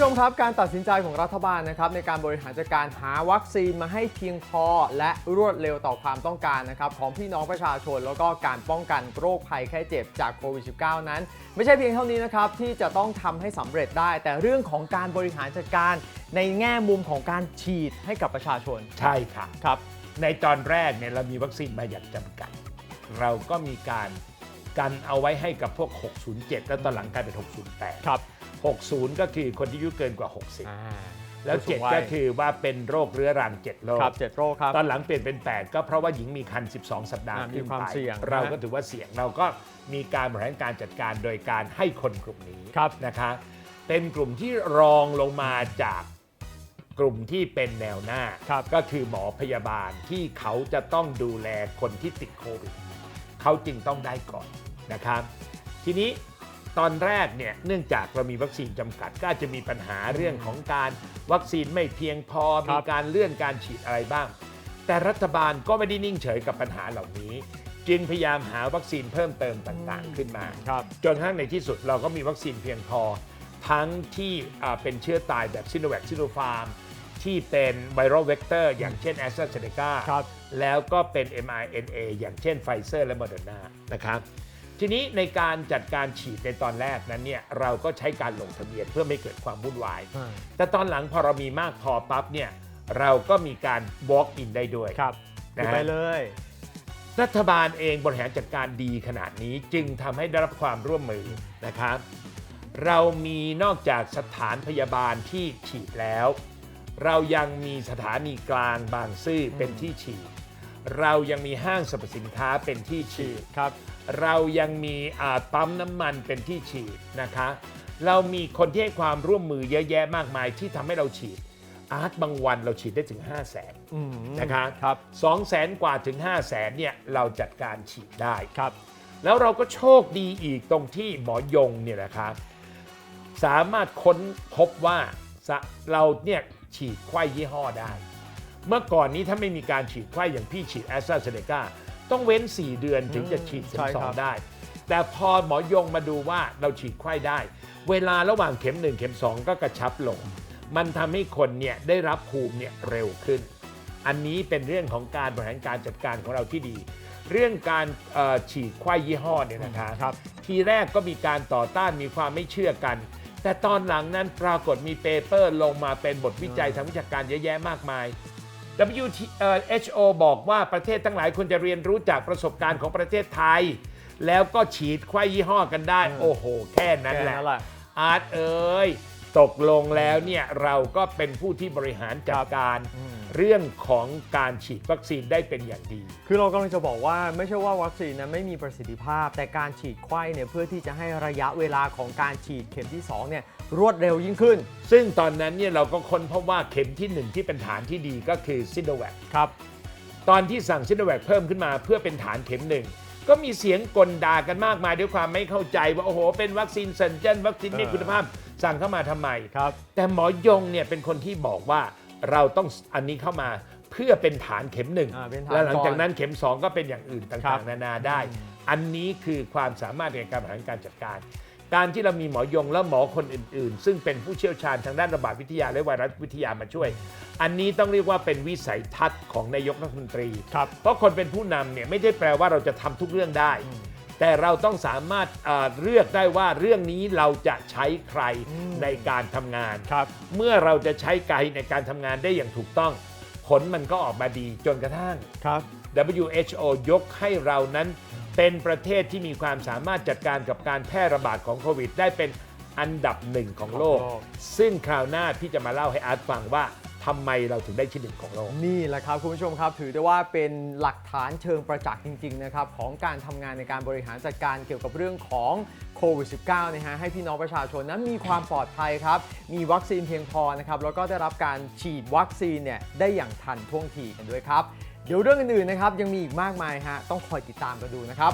ผู้ชมครับการตัดสินใจของรัฐบาลนะครับในการบริหารจัดการหาวัคซีนมาให้เพียงพอ และรวดเร็วต่อความต้องการนะครับของพี่น้องประชาชน แล้วก็การป้องกันโรคภัยแค่เจ็บจากโควิด -19 นั้น ไม่ใช่เพียงเท่านี้นะครับที่จะต้องทำให้สำเร็จได้ แต่เรื่องของการบริหารจัดการในแง่มุมของการฉีดให้กับประชาชน ใช่ค่ะครับ ในตอนแรกเนี่ยเรามีวัคซีนมาอย่างจำกัด เราก็มีการกันเอาไว้ให้กับพวก 607 แล้วตอนหลังกลายเป็น 608 ครับ 60 ก็คือคนที่อายุเกินกว่า 60 อ่าแล้ว ผู้สูงวัย7 ก็คือว่าเป็นโรคเรื้อรัง 7 โรค ครับเจ็ดโรคครับ ตอนหลังเปลี่ยนเป็น 8 ก็เพราะว่าหญิงมีครรภ์12 สัปดาห์อ่ามีขึ้นความไปเสี่ยงเรานะก็ถือว่าเสี่ยงเราก็มีการบริหารการจัดการโดยการให้คนกลุ่มนี้ครับ นะคะ เป็นกลุ่มที่รองลงมาจากกลุ่มที่เป็นแนวหน้า ครับก็คือหมอพยาบาลที่เขาจะต้องดูแลคนที่ติดโควิด เขาจึงต้องได้ก่อนนะครับ ทีนี้ ตอนแรกเนี่ยเนื่องจากเรามีวัคซีนจำกัด ก็อาจจะมีปัญหาเรื่องของการวัคซีนไม่เพียงพอครับมีการเลื่อนการฉีดอะไรบ้าง แต่รัฐบาลก็ไม่ได้นิ่งเฉยกับปัญหาเหล่านี้ จึงพยายามหาวัคซีนเพิ่มเติมต่างๆ ขึ้นมาครับจนกระทั่งในที่สุดเราก็มีวัคซีนเพียงพอ ทั้งที่อ่าเป็นเชื้อตายแบบซิโนแวคซิโนฟาร์มที่เป็นไวรัลเวกเตอร์อย่างเช่นแอสตราเซเนกาครับ แล้วก็เป็น mRNA อย่างเช่นไฟเซอร์และโมเดอร์นานะครับ ทีนี้ในการจัดการฉีดในตอนแรกนั้นเนี่ยเราก็ใช้การลงทะเบียนเพื่อไม่เกิดความวุ่นวายอ่าแต่ตอนหลังพอเรามีมากพอปั๊บเนี่ยเราก็มีการ walk in ได้ด้วยครับนะฮะไปเลย รัฐบาลเองบริหารจัดการดีขนาดนี้จึงทำให้ได้รับความร่วมมือนะครับ เรามีนอกจากสถานพยาบาลที่ฉีดแล้ว เรายังมีสถานีกลางบางซื่อเป็นที่ฉีด เรายังมีห้างสรรพสินค้าเป็นที่ฉีดครับ เรายังมีอาปั๊มน้ำมันเป็นที่ฉีดนะคะ เรามีคนที่ให้ความร่วมมือเยอะแยะมากมายที่ทำให้เราฉีด อาร์ตบางวันเราฉีดได้ถึง 5 0 0 0 0นอืมนะคะครับ สองแสนกว่าถึง 5 0 0แสนเนี่ยเราจัดการฉีดได้ ครับ แล้วเราก็โชคดีอีกตรงที่หมอยงเนี่ยนะครับสามารถค้นพบว่าสะเราเนี่ยฉีดไข้ยี่ห้อได้ เมื่อก่อนนี้ถ้าไม่มีการฉีดไข้อย่างพี่ฉีดแอสตราเซเนกาต้องเว้น 4 เดือนถึงจะฉีดเข็ใช่มสอครังบได้ แต่พอหมอยงมาดูว่าเราฉีดไข้ได้ เวลาระหว่างเข็ม 1 เข็ม 2 ก็กระชับลง มันทำให้คนเนี่ยได้รับภูมิเนี่ยเร็วขึ้น อันนี้เป็นเรื่องของการบริหารการจัดการของเราที่ดี เรื่องการเอ่อฉีดไข้ยี่ห้อเนี่ยนะคะครับ ทีแรกก็มีการต่อต้านมีความไม่เชื่อกัน แต่ตอนหลังนั้นปรากฏมีเปเปอร์ลงมาเป็นบทวิจัยทางวิชาการเยอะแยะมากมาย WHO บอกว่าประเทศทั้งหลายควรจะเรียนรู้จากประสบการณ์ของประเทศไทย แล้วก็ฉีดไข้ยี่ห้อกันได้อืมโอ้โห แค่นั้นแค่แหละนั้นแหละ อาร์ตเอ้ย ตกลงแล้วเนี่ยเราก็เป็นผู้ที่บริหารจัดการอืม เรื่องของการฉีดวัคซีนได้เป็นอย่างดี คือเรากำลังจะบอกว่าไม่ใช่ว่าวัคซีนนั้นไม่มีประสิทธิภาพ แต่การฉีดไข้เนี่ยเพื่อที่จะให้ระยะเวลาของการฉีดเข็มที่2เนี่ยรวดเร็วยิ่งขึ้น ซึ่งตอนนั้นเนี่ยเราก็ค้นพบว่าเข็มที่หนึ่งที่เป็นฐานที่ดีก็คือซิโนแวคครับตอนที่สั่งซิโนแวคเพิ่มขึ้นมาเพื่อเป็นฐานเข็มหนึ่งก็มีเสียงกลด่ากันมากมายด้วยความไม่เข้าใจว่าโอ้โห เป็นวัคซีนเซนเจนวัคซีนมีเออคุณภาพสั่งเข้ามาทำไมครับ แต่หมอยงเนี่ยเป็นคนที่บอกว่า เราต้องอันนี้เข้ามาเพื่อเป็นฐานเข็มหนึ่งอ่าเป็นฐานแล้วหลังจากก่อนนั้นเข็ม 2 ก็เป็นอย่างอื่นครัต่าบ งๆ นานาได้ อันนี้คือความสามารถในการบริหารการจัดการ การที่เรามีหมอยงและหมอคนอื่น ๆ ซึ่งเป็นผู้เชี่ยวชาญทางด้านระบาดวิทยาและไวรัสวิทยามาช่วย อันนี้ต้องเรียกว่าเป็นวิสัยทัศน์ของนายกรัฐมนตรี ครับ เพราะคนเป็นผู้นำเนี่ยไม่ได้แปลว่าเราจะทำทุกเรื่องได้ แต่เราต้องสามารถเอ่อเลือกได้ว่าเรื่องนี้เราจะใช้ใครอืมในการทำงานครับ เมื่อเราจะใช้ไกด์ในการทำงานได้อย่างถูกต้อง ผลมันก็ออกมาดีจนกระทั่งครับ WHO ยกให้เรานั้นเป็นประเทศที่มีความสามารถจัดการกับการแพร่ระบาดของโควิด ได้เป็นอันดับหนึ่งของโลกของโลกซึ่งคราวหน้าพี่จะมาเล่าให้อาร์ตฟังว่า ทำไมเราถึงได้ที่หนึ่งของโลก นี่แหละครับคุณผู้ชมครับถือได้ว่าเป็นหลักฐานเชิงประจักษ์จริงๆนะครับของการทำงานในการบริหารจัดการเกี่ยวกับเรื่องของโควิด -19 นะฮะให้พี่น้องประชาชนนั้นมีความปลอดภัยครับ มีวัคซีนเพียงพอนะครับแล้วก็ได้รับการฉีดวัคซีนเนี่ยได้อย่างทันท่วงทีกันด้วยครับ เดี๋ยวเรื่องอื่นๆนะครับยังมีอีกมากมายฮะต้องคอยติดตามกันดูนะครับ